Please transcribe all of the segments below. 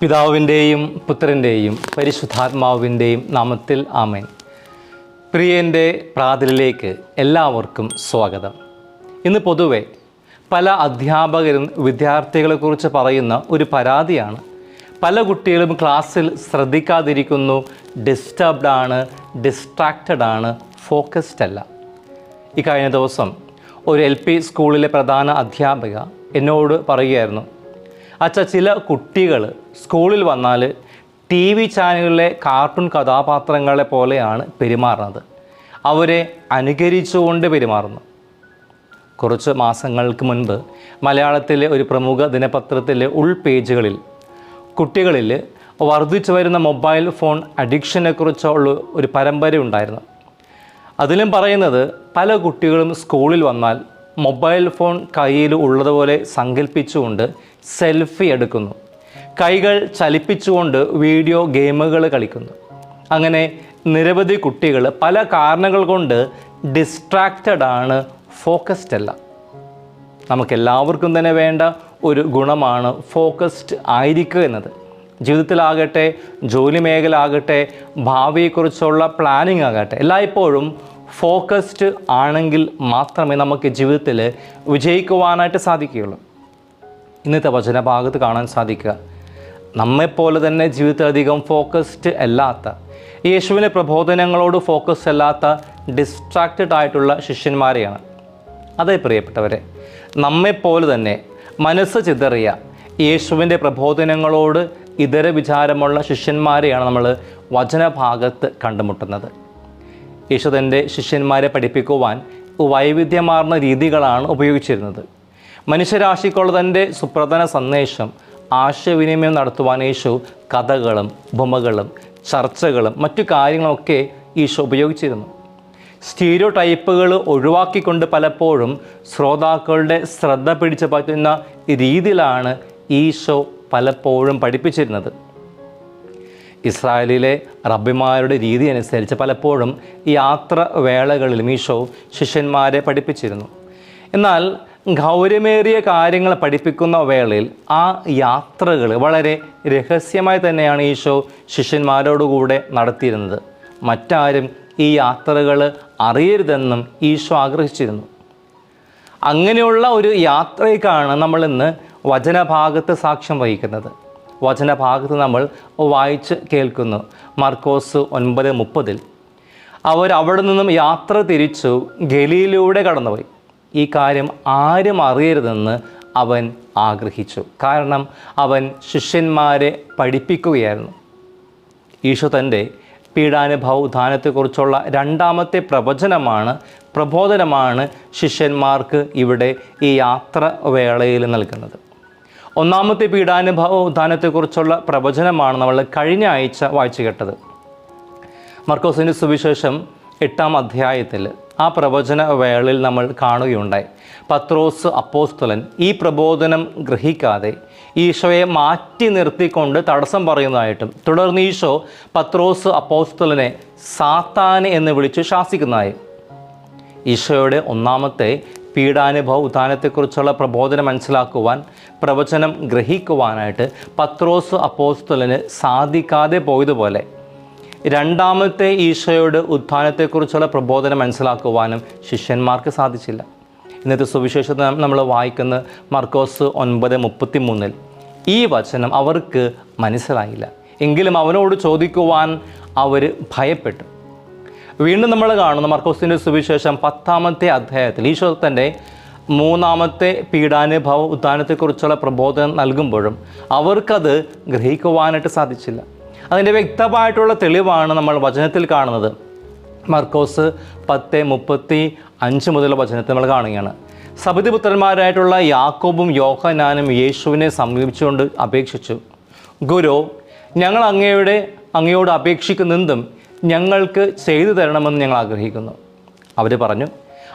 പിതാവിന്റെയും പുത്രന്റെയും പരിശുദ്ധാത്മാവിന്റെയും നാമത്തിൽ ആമേൻ. പ്രിയന്റെ പ്രാതിലേക്ക് എല്ലാവർക്കും സ്വാഗതം. ഇന്ന് പൊതുവെ പല അധ്യാപകരും വിദ്യാർത്ഥികളെക്കുറിച്ച് പറയുന്ന ഒരു പരാതിയാണ്. പല കുട്ടികളും ക്ലാസ്സിൽ ശ്രദ്ധിക്കാതിരിക്കുന്നു ഡിസ്റ്റർബ്ഡ് ആണ് ഡിസ്ട്രാക്റ്റഡ് ആണ് ഫോക്കസ്ഡ് അല്ല. ഈ കഴിഞ്ഞ ദിവസം ഒരു എൽ പി സ്കൂളിലെ പ്രധാന അധ്യാപിക എന്നോട് പറയുകയായിരുന്നു അച്ഛ ചില കുട്ടികൾ സ്കൂളിൽ വന്നാൽ ടി വി ചാനലിലെ കാർട്ടൂൺ കഥാപാത്രങ്ങളെ പോലെയാണ് പെരുമാറുന്നത്. അവരെ അനുകരിച്ചുകൊണ്ട് പെരുമാറുന്നു. കുറച്ച് മാസങ്ങൾക്ക് മുൻപ് മലയാളത്തിലെ ഒരു പ്രമുഖ ദിനപത്രത്തിലെ ഉൾപേജുകളിൽ കുട്ടികളിൽ വർദ്ധിച്ചു വരുന്ന മൊബൈൽ ഫോൺ അഡിക്ഷനെക്കുറിച്ചുള്ള ഒരു പരമ്പര ഉണ്ടായിരുന്നു. അതിലും പറയുന്നത് പല കുട്ടികളും സ്കൂളിൽ വന്നാൽ മൊബൈൽ ഫോൺ കയ്യിൽ ഉള്ളതുപോലെ സങ്കല്പിച്ചുകൊണ്ട് സെൽഫി എടുക്കുന്നു. കൈകൾ ചലിപ്പിച്ചുകൊണ്ട് വീഡിയോ ഗെയിമുകൾ കളിക്കുന്നു. അങ്ങനെ നിരവധി കുട്ടികൾ പല കാരണങ്ങൾ കൊണ്ട് ഡിസ്ട്രാക്റ്റഡ് ആണ് ഫോക്കസ്ഡ് അല്ല. നമുക്കെല്ലാവർക്കും തന്നെ വേണ്ട ഒരു ഗുണമാണ് ഫോക്കസ്ഡ് ആയിരിക്കുക എന്നത്. ജീവിതത്തിലാകട്ടെ ജോലി മേഖല ആകട്ടെ ഭാവിയെക്കുറിച്ചുള്ള പ്ലാനിങ് ആകട്ടെ എല്ലായ്പ്പോഴും ഫോക്കസ്ഡ് ആണെങ്കിൽ മാത്രമേ നമുക്ക് ജീവിതത്തിൽ വിജയിക്കുവാനായിട്ട് സാധിക്കുകയുള്ളൂ. ഇന്നത്തെ വചനഭാഗത്ത് കാണാൻ സാധിക്കുക. നമ്മെപ്പോലെ തന്നെ ജീവിതത്തിലധികം ഫോക്കസ്ഡ് അല്ലാത്ത യേശുവിന്റെ പ്രബോധനങ്ങളോട് ഫോക്കസ് അല്ലാത്ത ഡിസ്ട്രാക്റ്റഡ് ആയിട്ടുള്ള ശിഷ്യന്മാരെയാണ്. അതേ പ്രിയപ്പെട്ടവരെ നമ്മെപ്പോലെ തന്നെ മനസ്സ് ചിതറിയ യേശുവിന്റെ പ്രബോധനങ്ങളോട് ഇതര വിചാരമുള്ള ശിഷ്യന്മാരെയാണ് നമ്മൾ വചനഭാഗത്ത് കണ്ടുമുട്ടുന്നത്. യേശു തന്റെ ശിഷ്യന്മാരെ പഠിപ്പിക്കുവാൻ വൈവിധ്യമാർന്ന രീതികളാണ് ഉപയോഗിച്ചിരുന്നത്. മനുഷ്യരാശിക്കുള്ള തന്റെ സുപ്രധാന സന്ദേശം ആശയവിനിമയം നടത്തുവാൻ യേശു കഥകളും ഉപമകളും ചർച്ചകളും മറ്റു കാര്യങ്ങളൊക്കെ ഈശോ ഉപയോഗിച്ചിരുന്നു. സ്റ്റീരിയോ ടൈപ്പുകൾ ഒഴിവാക്കിക്കൊണ്ട് പലപ്പോഴും ശ്രോതാക്കളുടെ ശ്രദ്ധ പിടിച്ച് പറ്റുന്ന രീതിയിലാണ് ഈശോ പലപ്പോഴും പഠിപ്പിച്ചിരുന്നത്. ഇസ്രായേലിലെ റബ്ബിമാരുടെ രീതി അനുസരിച്ച് പലപ്പോഴും യാത്ര വേളകളിലും ഈശോ ശിഷ്യന്മാരെ പഠിപ്പിച്ചിരുന്നു. എന്നാൽ ഗൗരവമേറിയ കാര്യങ്ങൾ പഠിപ്പിക്കുന്ന വേളയിൽ ആ യാത്രകൾ വളരെ രഹസ്യമായി തന്നെയാണ് ഈശോ ശിഷ്യന്മാരോടുകൂടെ നടത്തിയിരുന്നത്. മറ്റാരും ഈ യാത്രകൾ അറിയരുതെന്നും ഈശോ ആഗ്രഹിച്ചിരുന്നു. അങ്ങനെയുള്ള ഒരു യാത്രയ്ക്കാണ് നമ്മൾ ഇന്ന് വചനഭാഗത്ത് സാക്ഷ്യം വഹിക്കുന്നത്. വചനഭാഗത്ത് നമ്മൾ വായിച്ച് കേൾക്കുന്നു. മർക്കോസ് ഒൻപത് മുപ്പതിൽ അവർ അവിടെ നിന്നും യാത്ര തിരിച്ചു ഗലിയിലൂടെ കടന്നുപോയി. ഈ കാര്യം ആരും അറിയരുതെന്ന് അവൻ ആഗ്രഹിച്ചു. കാരണം അവൻ ശിഷ്യന്മാരെ പഠിപ്പിക്കുകയായിരുന്നു. ഈശോ തന്റെ പീഡാനുഭവ ദാനത്തെക്കുറിച്ചുള്ള രണ്ടാമത്തെ പ്രവചനമാണ് പ്രബോധനമാണ് ശിഷ്യന്മാർക്ക് ഇവിടെ ഈ യാത്ര വേളയിൽ നൽകുന്നത്. ഒന്നാമത്തെ പീഡാനുഭവ ഉദ്ധാനത്തെക്കുറിച്ചുള്ള പ്രവചനമാണ് നമ്മൾ കഴിഞ്ഞ ആഴ്ച വായിച്ചു കേട്ടത്. മർക്കോസിന്റെ സുവിശേഷം എട്ടാം അധ്യായത്തിൽ ആ പ്രവചന വേളയിൽ നമ്മൾ കാണുകയുണ്ടായി. പത്രോസ് അപ്പോസ്തലൻ ഈ പ്രബോധനം ഗ്രഹിക്കാതെ ഈശോയെ മാറ്റി നിർത്തിക്കൊണ്ട് തടസ്സം പറയുന്നതായിട്ടും തുടർന്ന് ഈശോ പത്രോസ് അപ്പോസ്തലനെ സാത്താന് എന്ന് വിളിച്ച് ശാസിക്കുന്നതായി ഈശോയുടെ ഒന്നാമത്തെ പീഡാനുഭവ ഉദാനത്തെക്കുറിച്ചുള്ള പ്രബോധനം മനസ്സിലാക്കുവാൻ പ്രവചനം ഗ്രഹിക്കുവാനായിട്ട് പത്രോസ് അപ്പോസ്തലന് സാധിക്കാതെ പോയതുപോലെ രണ്ടാമത്തെ ഈശോയുടെ ഉത്ഥാനത്തെക്കുറിച്ചുള്ള പ്രബോധനം മനസ്സിലാക്കുവാനും ശിഷ്യന്മാർക്ക് സാധിച്ചില്ല. ഇന്നത്തെ സുവിശേഷത നമ്മൾ വായിക്കുന്ന മർക്കോസ് ഒൻപത് മുപ്പത്തി മൂന്നിൽ ഈ വചനം അവർക്ക് മനസ്സിലായില്ല. എങ്കിലും അവനോട് ചോദിക്കുവാൻ അവർ ഭയപ്പെട്ടു. വീണ്ടും നമ്മൾ കാണുന്ന മർക്കോസിന്റെ സുവിശേഷം പത്താമത്തെ അധ്യായത്തിൽ ഈശോ തന്റെ മൂന്നാമത്തെ പീഡാനുഭവ ഉദ്ധാനത്തെക്കുറിച്ചുള്ള പ്രബോധനം നൽകുമ്പോഴും അവർക്കത് ഗ്രഹിക്കുവാനായിട്ട് സാധിച്ചില്ല. അതിന്റെ വ്യക്തമായിട്ടുള്ള തെളിവാണ് നമ്മൾ വചനത്തിൽ കാണുന്നത്. മർക്കോസ് പത്ത് മുപ്പത്തി അഞ്ച് മുതലുള്ള വചനത്തെ നമ്മൾ കാണുകയാണ്. സബിതിപുത്രന്മാരായിട്ടുള്ള യാക്കോബും യോഹനാനും യേശുവിനെ സമീപിച്ചുകൊണ്ട് അപേക്ഷിച്ചു. ഗുരു ഞങ്ങൾ അങ്ങയുടെ അങ്ങയോട് അപേക്ഷിക്കുന്നെന്തും ഞങ്ങൾക്ക് ചെയ്തു തരണമെന്ന് ഞങ്ങൾ ആഗ്രഹിക്കുന്നു. അവർ പറഞ്ഞു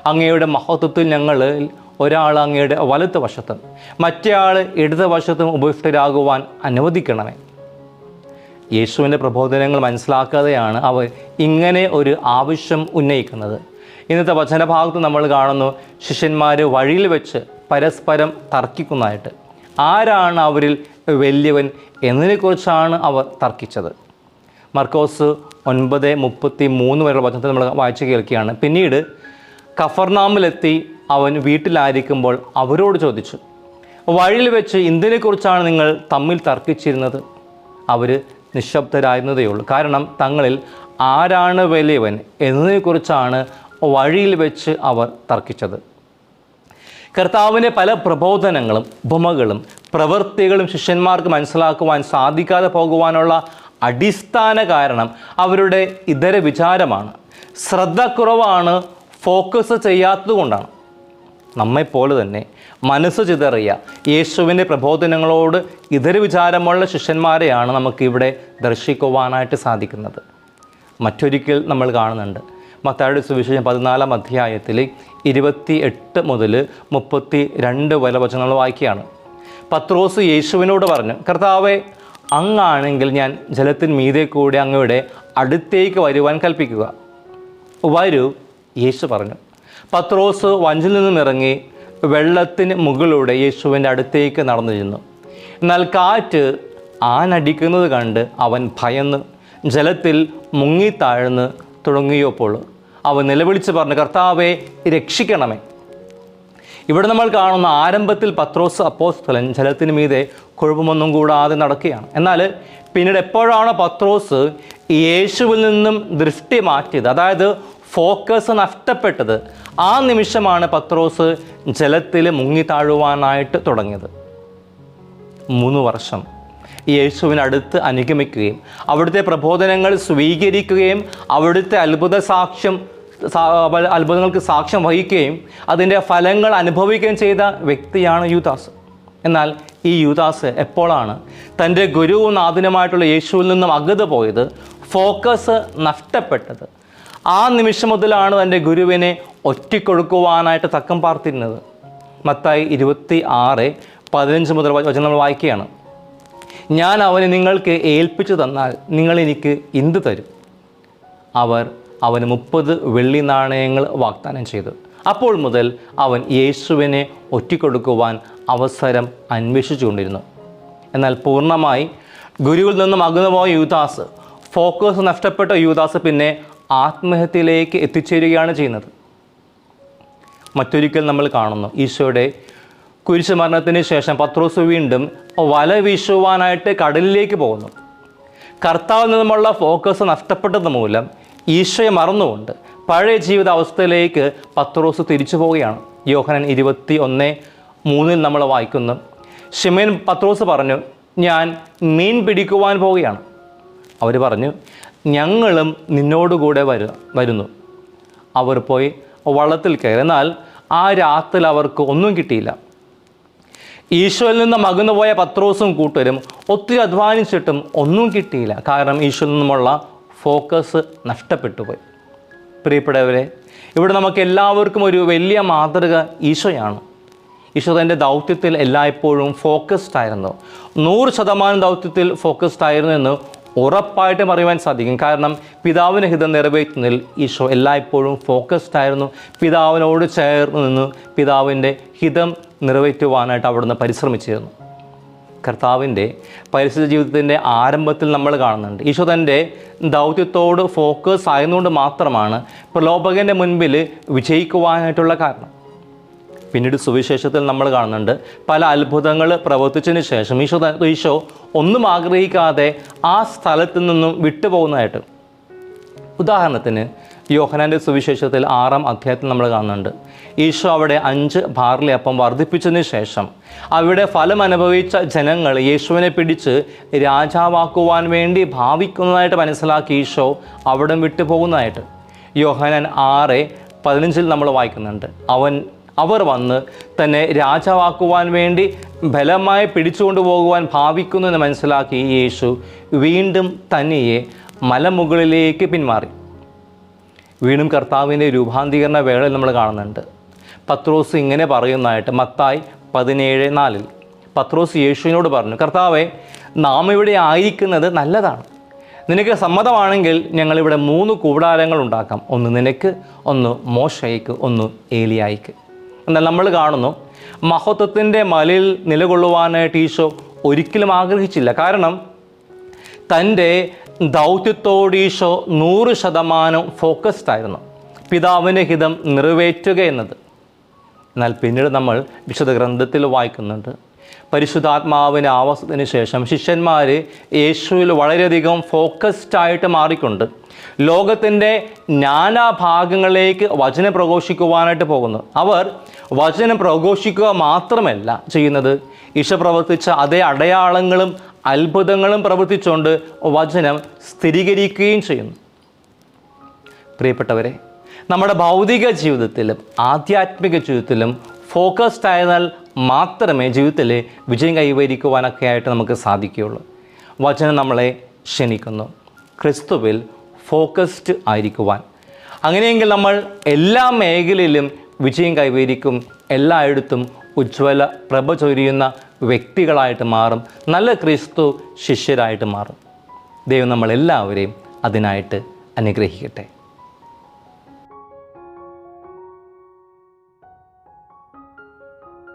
അങ്ങയുടെ മഹത്വത്തിൽ ഞങ്ങൾ ഒരാൾ അങ്ങയുടെ വലത്ത് വശത്തും മറ്റേ ആൾ ഇടത് വശത്തും ഉപയുക്തരാകുവാൻ അനുവദിക്കണമേ. യേശുവിന്റെ പ്രബോധനങ്ങൾ മനസ്സിലാക്കാതെയാണ് അവർ ഇങ്ങനെ ഒരു ആവശ്യം ഉന്നയിക്കുന്നത്. ഇന്നത്തെ വചനഭാഗത്ത് നമ്മൾ കാണുന്നു ശിഷ്യന്മാർ വഴിയിൽ വെച്ച് പരസ്പരം തർക്കിക്കുന്നതായിട്ട്. ആരാണ് അവരിൽ വലിയവൻ എന്നതിനെക്കുറിച്ചാണ് അവർ തർക്കിച്ചത്. മർക്കോസ് ഒൻപത് മുപ്പത്തി മൂന്ന് വരെയുള്ള വചനത്തിൽ നമ്മൾ വായിച്ചു കേൾക്കുകയാണ്. പിന്നീട് കഫർനാമിലെത്തി അവൻ വീട്ടിലായിരിക്കുമ്പോൾ അവരോട് ചോദിച്ചു വഴിയിൽ വെച്ച് എന്തിനെക്കുറിച്ചാണ് നിങ്ങൾ തമ്മിൽ തർക്കിച്ചിരുന്നത്? അവർ നിശബ്ദരായിരുന്നതേ ഉള്ളൂ കാരണം തങ്ങളിൽ ആരാണ് വലിയവൻ എന്നതിനെക്കുറിച്ചാണ് വഴിയിൽ വെച്ച് അവർ തർക്കിച്ചത്. കർത്താവിന്റെ പല പ്രബോധനങ്ങളും ഉപമകളും പ്രവൃത്തികളും ശിഷ്യന്മാർക്ക് മനസ്സിലാക്കുവാൻ സാധിക്കാതെ പോകുവാനുള്ള അടിസ്ഥാന കാരണം അവരുടെ ഇതര വിചാരമാണ്. ശ്രദ്ധക്കുറവാണ് ഫോക്കസ് ചെയ്യാത്തതുകൊണ്ടാണ്. നമ്മെപ്പോലെ തന്നെ മനസ്സ് ചിതറിയ യേശുവിന്റെ പ്രബോധനങ്ങളോട് ഇതര വിചാരമുള്ള ശിഷ്യന്മാരെയാണ് നമുക്കിവിടെ ദർശിക്കുവാനായിട്ട് സാധിക്കുന്നത്. മറ്റൊരിക്കൽ നമ്മൾ കാണുന്നുണ്ട്. മത്തായുടെ സുവിശേഷം പതിനാലാം അധ്യായത്തിൽ ഇരുപത്തി എട്ട് മുതൽ മുപ്പത്തി രണ്ട് വരെ വചനങ്ങൾ വായിക്കുകയാണ്. പത്രോസ് യേശുവിനോട് പറഞ്ഞു കർത്താവെ അങ്ങാണെങ്കിൽ ഞാൻ ജലത്തിന് മീതെ കൂടി അങ്ങയുടെ അടുത്തേക്ക് വരുവാൻ കൽപ്പിക്കുക. വരൂ യേശു പറഞ്ഞു. പത്രോസ് വഞ്ചിൽ നിന്നും ഇറങ്ങി വെള്ളത്തിന് മുകളിലൂടെ യേശുവിന്റെ അടുത്തേക്ക് നടന്നു ചെന്നു. എന്നാൽ കാറ്റ് ആനടിക്കുന്നത് കണ്ട് അവൻ ഭയന്ന് ജലത്തിൽ മുങ്ങി മുങ്ങിത്താഴ്ന്ന് തുടങ്ങിയപ്പോൾ അവൻ നിലവിളിച്ച് പറഞ്ഞു കർത്താവെ രക്ഷിക്കണമേ. ഇവിടെ നമ്മൾ കാണുന്ന ആരംഭത്തിൽ പത്രോസ് അപ്പോസ്തലൻ ജലത്തിന് മീതെ കുഴപ്പമൊന്നും കൂടാതെ നടക്കുകയാണ്. എന്നാൽ പിന്നീട് എപ്പോഴാണ് പത്രോസ് യേശുവിൽ നിന്നും ദൃഷ്ടി മാറ്റിയത് അതായത് ഫോക്കസ് നഷ്ടപ്പെട്ടത്. ആ നിമിഷമാണ് പത്രോസ് ജലത്തിൽ മുങ്ങിത്താഴുവാനായിട്ട് തുടങ്ങിയത്. മൂന്ന് വർഷം. യേശുവിനടുത്ത് അനുഗമിക്കുകയും അവിടുത്തെ പ്രബോധനങ്ങൾ സ്വീകരിക്കുകയും അവിടുത്തെ അത്ഭുത സാക്ഷ്യം അത്ഭുതങ്ങൾക്ക് സാക്ഷ്യം വഹിക്കുകയും അതിന്റെ ഫലങ്ങൾ അനുഭവിക്കുകയും ചെയ്ത വ്യക്തിയാണ് യൂദാസ്. എന്നാൽ ഈ യൂദാസ് എപ്പോഴാണ് തന്റെ ഗുരുവും നാഥനുമായിട്ടുള്ള യേശുവിൽ നിന്നും അകത് പോയത്? ഫോക്കസ് നഷ്ടപ്പെട്ടത്. ആ നിമിഷം മുതലാണ് തന്റെ ഗുരുവിനെ ഒറ്റിക്കൊടുക്കുവാനായിട്ട് തക്കം പാർത്തിരുന്നത്. മത്തായി ഇരുപത്തി ആറ് പതിനഞ്ച് മുതൽ വചനം നമ്മൾ വായിക്കുകയാണ്. ഞാൻ അവനെ നിങ്ങൾക്ക് ഏൽപ്പിച്ചു തന്നാൽ നിങ്ങൾ എനിക്ക് എന്ത് തരും? അവർ അവന് മുപ്പത് വെള്ളി നാണയങ്ങൾ വാഗ്ദാനം ചെയ്തു. അപ്പോൾ മുതൽ അവൻ യേശുവിനെ ഒറ്റിക്കൊടുക്കുവാൻ അവസരം അന്വേഷിച്ചുകൊണ്ടിരുന്നു. എന്നാൽ പൂർണമായി ഗുരുവിൽ നിന്നും അകന്നുപോയ യുദാസ് ഫോക്കസ് നഷ്ടപ്പെട്ട യുദാസ് പിന്നെ ആത്മഹത്യയിലേക്ക് എത്തിച്ചേരുകയാണ് ചെയ്യുന്നത്. മറ്റൊരിക്കൽ നമ്മൾ കാണുന്നു. ഈശോയുടെ കുരിശുമരണത്തിന് ശേഷം പത്രോസ് വീണ്ടും വല വീശുവാനായിട്ട് കടലിലേക്ക് പോകുന്നു. കർത്താവിൽ നിന്നുമുള്ള ഫോക്കസ് നഷ്ടപ്പെട്ടത് മൂലം ഈശോയെ മറന്നുകൊണ്ട് പഴയ ജീവിത അവസ്ഥയിലേക്ക് പത്രോസ് തിരിച്ചു പോവുകയാണ്. യോഹനൻ ഇരുപത്തി ഒന്ന് മൂന്നിൽ നമ്മൾ വായിക്കുന്നു. ഷിമേൻ പത്രോസ് പറഞ്ഞു ഞാൻ മീൻ പിടിക്കുവാൻ പോവുകയാണ്. അവർ പറഞ്ഞു ഞങ്ങളും നിന്നോടുകൂടെ വരു വരുന്നു. അവർ പോയി വള്ളത്തിൽ കയറി. എന്നാൽ ആ രാത്രിയിൽ അവർക്ക് ഒന്നും കിട്ടിയില്ല. ഈശോയിൽ നിന്ന് മകന്നു പോയ പത്രോസും കൂട്ടരും ഒത്തിരി അധ്വാനിച്ചിട്ടും ഒന്നും കിട്ടിയില്ല. കാരണം ഈശോയിൽ നിന്നുമുള്ള ഫോക്കസ് നഷ്ടപ്പെട്ടു പോയി പ്രിയപ്പെട്ടവരെ ഇവിടെ നമുക്ക് എല്ലാവർക്കും ഒരു വലിയ മാതൃക ഈശോയാണ്. ഈശോ തന്റെ ദൗത്യത്തിൽ എല്ലായ്പ്പോഴും ഫോക്കസ്ഡ് ആയിരുന്നു. നൂറ് ശതമാനം ദൗത്യത്തിൽ ഫോക്കസ്ഡ് ആയിരുന്നു എന്ന് ഉറപ്പായിട്ടും അറിയുവാൻ സാധിക്കും. കാരണം പിതാവിന് ഹിതം നിറവേറ്റുന്നതിൽ ഈശോ എല്ലായ്പ്പോഴും ഫോക്കസ്ഡ് ആയിരുന്നു. പിതാവിനോട് ചേർന്ന് നിന്ന് പിതാവിന്റെ ഹിതം നിറവേറ്റുവാനായിട്ട് അവിടുന്ന് പരിശ്രമിച്ചിരുന്നു. കർത്താവിന്റെ പരിസ്ഥിതി ജീവിതത്തിന്റെ ആരംഭത്തിൽ നമ്മൾ കാണുന്നുണ്ട്. ഈശോ തന്റെ ദൗത്യത്തോട് ഫോക്കസ് ആയതുകൊണ്ട് മാത്രമാണ് പ്രലോഭകന്റെ മുൻപിൽ വിജയിക്കുവാനായിട്ടുള്ള കാരണം. പിന്നീട് സുവിശേഷത്തിൽ നമ്മൾ കാണുന്നുണ്ട് പല അത്ഭുതങ്ങൾ പ്രവർത്തിച്ചതിന് ശേഷം ഈശോ ഈശോ ഒന്നും ആഗ്രഹിക്കാതെ ആ സ്ഥലത്ത് നിന്നും വിട്ടുപോകുന്നതായിട്ട്. ഉദാഹരണത്തിന് യോഹനാന്റെ സുവിശേഷത്തിൽ ആറാം അധ്യായത്തിൽ നമ്മൾ കാണുന്നുണ്ട്. ഈശോ അവിടെ അഞ്ച് ബാർലി അപ്പം വർദ്ധിപ്പിച്ചതിന് ശേഷം അവിടെ ഫലം അനുഭവിച്ച ജനങ്ങൾ യേശുവിനെ പിടിച്ച് രാജാവാക്കുവാൻ വേണ്ടി ഭാവിക്കുന്നതായിട്ട് മനസ്സിലാക്കി ഈശോ അവിടം വിട്ടുപോകുന്നതായിട്ട്. യോഹനാൻ ആറ് പതിനഞ്ചിൽ നമ്മൾ വായിക്കുന്നുണ്ട്. അവൻ അവർ വന്ന് തന്നെ രാജാവാക്കുവാൻ വേണ്ടി ബലമായി പിടിച്ചുകൊണ്ടു പോകുവാൻ ഭാവിക്കുന്നു എന്ന് മനസ്സിലാക്കി യേശു വീണ്ടും തന്നെയെ മലമുകളിലേക്ക് പിന്മാറി. വീണ്ടും കർത്താവിന്റെ രൂപാന്തീകരണ വേളയിൽ നമ്മൾ കാണുന്നുണ്ട്. പത്രോസ് ഇങ്ങനെ പറയുന്നതായിട്ട് മത്തായി പതിനേഴ് നാലിൽ. പത്രോസ് യേശുവിനോട് പറഞ്ഞു കർത്താവെ നാം ഇവിടെ ആയിരിക്കുന്നത് നല്ലതാണ്. നിനക്ക് സമ്മതമാണെങ്കിൽ ഞങ്ങളിവിടെ മൂന്ന് കൂടാരങ്ങൾ ഉണ്ടാക്കാം. ഒന്ന് നിനക്ക് ഒന്ന് മോശയ്ക്ക് ഒന്ന് ഏലിയായിക്ക്. എന്നാൽ നമ്മൾ കാണുന്നു മഹത്വത്തിന്റെ മലയിൽ നിലകൊള്ളുവാനായിട്ട് ഈശോ ഒരിക്കലും ആഗ്രഹിച്ചില്ല. കാരണം തന്റെ ദൗത്യത്തോട് ഈശോ നൂറ് ശതമാനം ഫോക്കസ്ഡ് ആയിരുന്നു. പിതാവിന്റെ ഹിതം നിറവേറ്റുക എന്നത്. എന്നാൽ പിന്നീട് നമ്മൾ വിശുദ്ധ ഗ്രന്ഥത്തിൽ വായിക്കുന്നുണ്ട് പരിശുദ്ധാത്മാവിന്റെ ആവാസത്തിന് ശേഷം ശിഷ്യന്മാർ യേശുവിൽ വളരെയധികം ഫോക്കസ്ഡ് ആയിട്ട് മാറിക്കൊണ്ട് ലോകത്തിന്റെ നാനാഭാഗങ്ങളിലേക്ക് വചനം പ്രഘോഷിക്കുവാനായിട്ട് പോകുന്നു. അവർ വചനം പ്രഘോഷിക്കുക മാത്രമല്ല ചെയ്യുന്നത്. ഈശോ പ്രവർത്തിച്ച അതേ അടയാളങ്ങളും അത്ഭുതങ്ങളും പ്രവർത്തിച്ചുകൊണ്ട് വചനം സ്ഥിരീകരിക്കുകയും ചെയ്യുന്നു. പ്രിയപ്പെട്ടവരെ നമ്മുടെ ഭൗതിക ജീവിതത്തിലും ആധ്യാത്മിക ജീവിതത്തിലും ഫോക്കസ്ഡ് ആയതിനാൽ മാത്രമേ ജീവിതത്തിൽ വിജയം കൈവരിക്കുവാനൊക്കെ ആയിട്ട് നമുക്ക് സാധിക്കുകയുള്ളൂ. വചനം നമ്മളെ ക്ഷണിക്കുന്നു. ക്രിസ്തുവിൽ ഫോക്കസ്ഡ് ആയിരിക്കുവാൻ. അങ്ങനെയെങ്കിൽ നമ്മൾ എല്ലാ മേഖലയിലും വിജയം കൈവരിക്കും. എല്ലായിടത്തും ഉജ്ജ്വല പ്രഭ ചൊരിയുന്ന വ്യക്തികളായിട്ട് മാറും. നല്ല ക്രിസ്തു ശിഷ്യരായിട്ട് മാറും. ദൈവം നമ്മളെല്ലാവരെയും അതിനായിട്ട് അനുഗ്രഹിക്കട്ടെ.